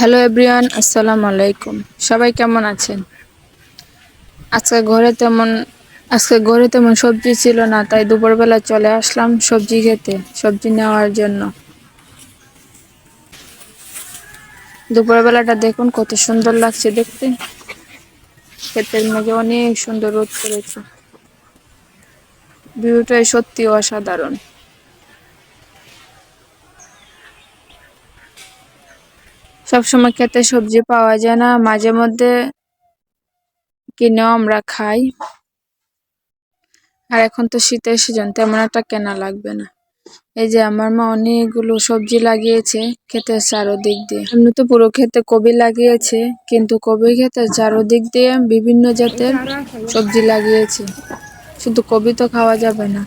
Hello everyone আসসালামু আলাইকুম সবাই কেমন আছেন? আজকে ঘরে তেমন, আজকে ঘরে তেমন সবজি ছিল না, তাই দুপুরবেলা চলে আসলাম সবজি খেতে, সবজি নেওয়ার জন্য। দুপুরবেলাটা দেখুন কত সুন্দর লাগছে দেখতে। ক্ষেতের মধ্যে অনেক সুন্দর রোদ করেছে ভিউটাই সত্যি অসাধারণ। সবসময় খেতে সবজি পাওয়া যায় না। মাঝে মধ্যে কিনেও আমরা খাই। আর এখন তো শীতের সিজন তেমন একটা কেনা লাগবে না। এই যে আমার মা অনেকগুলো সবজি লাগিয়েছে ক্ষেতের চারোদিক দিয়ে। এমনি তো পুরো ক্ষেতে কবি লাগিয়েছে, কিন্তু কবি ক্ষেতের চারোদিক দিয়ে বিভিন্ন জাতের সবজি লাগিয়েছে। শুধু কবি তো খাওয়া যাবে না।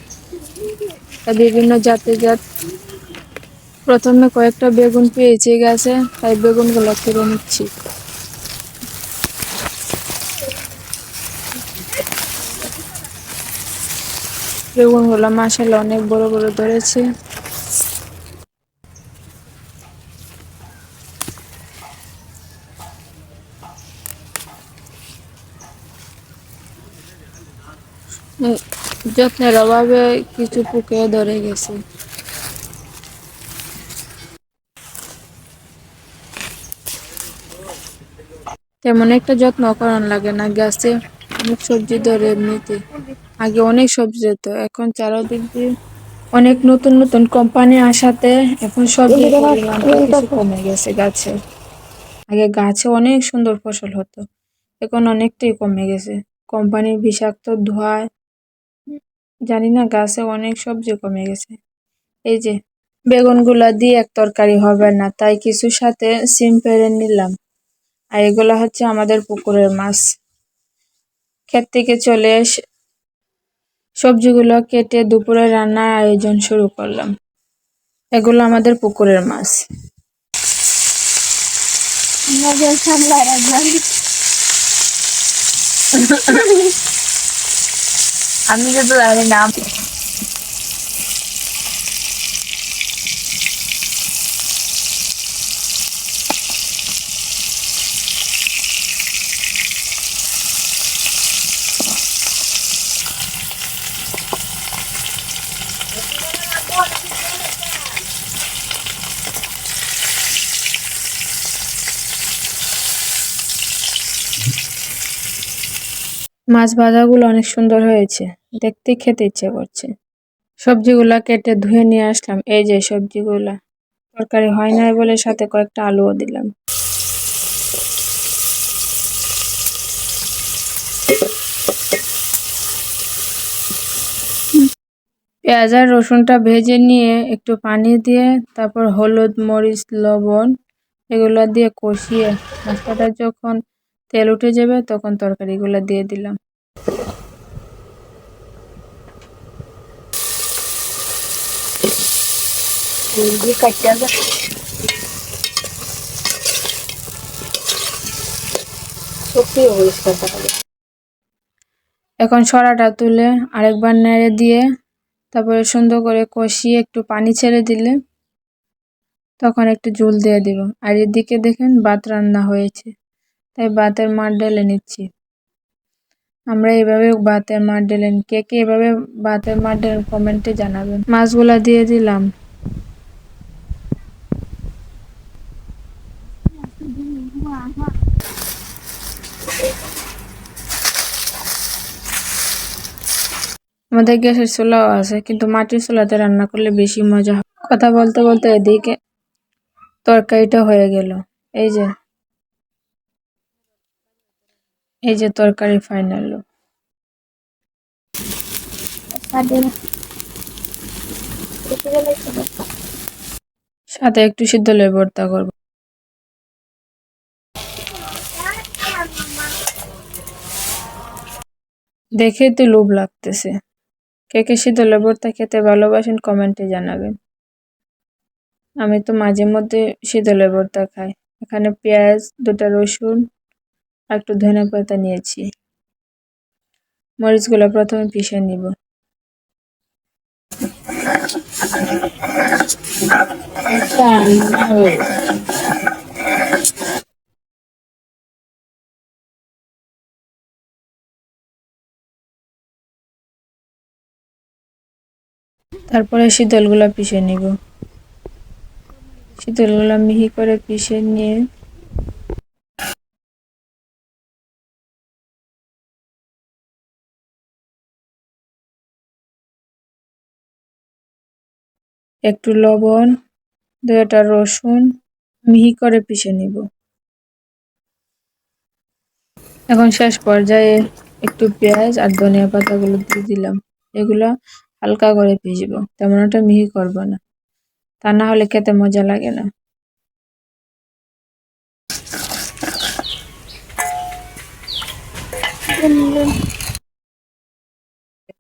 বিভিন্ন জাতের জাত প্রথমে কয়েকটা বেগুন পেয়েছি গেছে, তাই বেগুনগুলো কেড়ে নিচ্ছি। বেগুনগুলো মাসালে অনেক বড় বড় ধরেছে। যত্নের অভাবে কিছু পুকে ধরে গেছে। তেমন একটা যত্ন করার লাগে না, গাছে অনেক সবজি ধরে এমনিতে। আগে অনেক সবজি হতো এখন চারদিক দিয়ে অনেক নতুন নতুন কোম্পানি আসাতে এখন পরিমাণটা কিছু কমে গেছে গাছে। আগে গাছে অনেক সুন্দর ফসল হতো, এখন অনেকটাই কমে গেছে। কোম্পানির বিষাক্ত ধোঁয়ায় জানি না, গাছে অনেক সবজি কমে গেছে। এই যে, বেগুনগুলা দিয়ে এক তরকারি হবে না, তাই কিছু সাথে সিম পেরে নিলাম। আর এগুলো হচ্ছে আমাদের পুকুরের মাছ। ক্ষেত থেকে চলে এসে সবজিগুলো কেটে দুপুরে রান্নার আয়োজন শুরু করলাম। এগুলো আমাদের পুকুরের মাছ। আমি যদি জানি মাছ ভাজাগুলো অনেক সুন্দর হয়েছে। দেখতে খেতে ইচ্ছে করছে। সবজিগুলা কেটে ধুয়ে নিয়ে আসলাম। এই যে সবজিগুলা। তরকারি হয় নাই বলে সাথে কয়েকটা আলুও দিলাম। পেঁয়াজ আর রসুনটা ভেজে নিয়ে একটু পানি দিয়ে, তারপর হলুদ, মরিচ, লবণ এগুলো দিয়ে কষিয়ে মশলাটা যখন তেল উঠে যাবে তখন তরকারিগুলো দিয়ে দিলাম। এখন সরাটা তুলে আরেকবার নেড়ে দিয়ে তারপরে সুন্দর করে কষিয়ে একটু পানি ছেড়ে দিলে তখন একটু ঝোল দিয়ে দিব। আর এদিকে দেখেন ভাত রান্না হয়েছে। তাই বাতের মার ঢেলে নিচ্ছি। আমরা এইভাবে ভাতের মার ঢেলেন কে কে এভাবে বাতের মার ঢেলেন কমেন্টে জানাবেন। মাছগুলা দিয়ে দিলাম। আমাদের গ্যাসের চুলাও আছে, কিন্তু মাটির চুলাতে রান্না করলে বেশি মজা হয়। কথা বলতে বলতে এদিকে তরকারিটা হয়ে গেল। এই যে। এই যে তরকারি ফাইনাল সাথে একটু সিদ্ধ লেবু ভর্তা করব। দেখে তো লোভ লাগতেছে। কে কে সিদ্ধ লেবু ভর্তা খেতে ভালোবাসেন কমেন্টে জানাবেন। আমি তো মাঝে মধ্যে সিদ্ধ লেবু ভর্তা খাই। এখানে পেঁয়াজ দুটা রসুন একটু ধনে পাতা নিয়েছি। মরিচগুলো প্রথমে পিষে নিব। তারপরে শীতলগুলো পিষে নিব। শীতলগুলো মিহি করে পিষে নিয়ে একটু লবণ দুটা রসুন, মিহি করে পিষে নিব। এখন শেষ পর্যায়ে একটু পেঁয়াজ আর ধনিয়া পাতাগুলো দিয়ে দিলাম। এগুলো হালকা করে পিষবো তেমন একটা মিহি করব না। তা না হলে খেতে মজা লাগে না।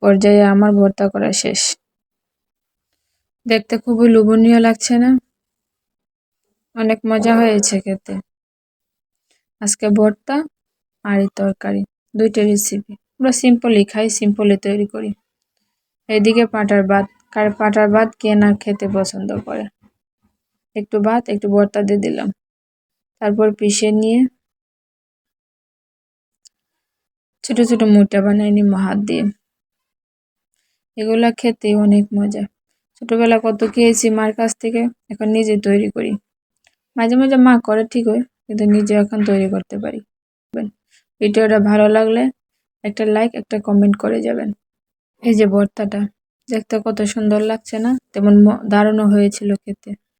পর্যায়ে আমার ভর্তা করা শেষ। দেখতে খুবই লোভনীয় লাগছে না? অনেক মজা হয়েছে খেতে। আজকে ভর্তা আর তরকারি, দুইটা রেসিপি আমরা সিম্পলই খাই সিম্পলি তৈরি করি। এদিকে পাটার ভাত, কার পাটার ভাত কে না খেতে পছন্দ করে। একটু ভাত, একটু ভর্তা দিয়ে দিলাম। তারপর পিষে নিয়ে ছোট ছোট মোটা বানিয়ে নিব হাত দিয়ে। এগুলা খেতে অনেক মজা। ছোটবেলা কত খেয়েছি, মার কাছ থেকে এখন নিজে তৈরি করি। মাঝে মাঝে মা করে ঠিকই কিন্তু নিজে এখন তৈরি করতে পারি। ভিডিওটা ভালো লাগলে একটা লাইক একটা কমেন্ট করে যাবেন। এই যে বর্তাটা, দেখতে কত সুন্দর লাগছে না? তেমন দারুণও হয়েছিল খেতে।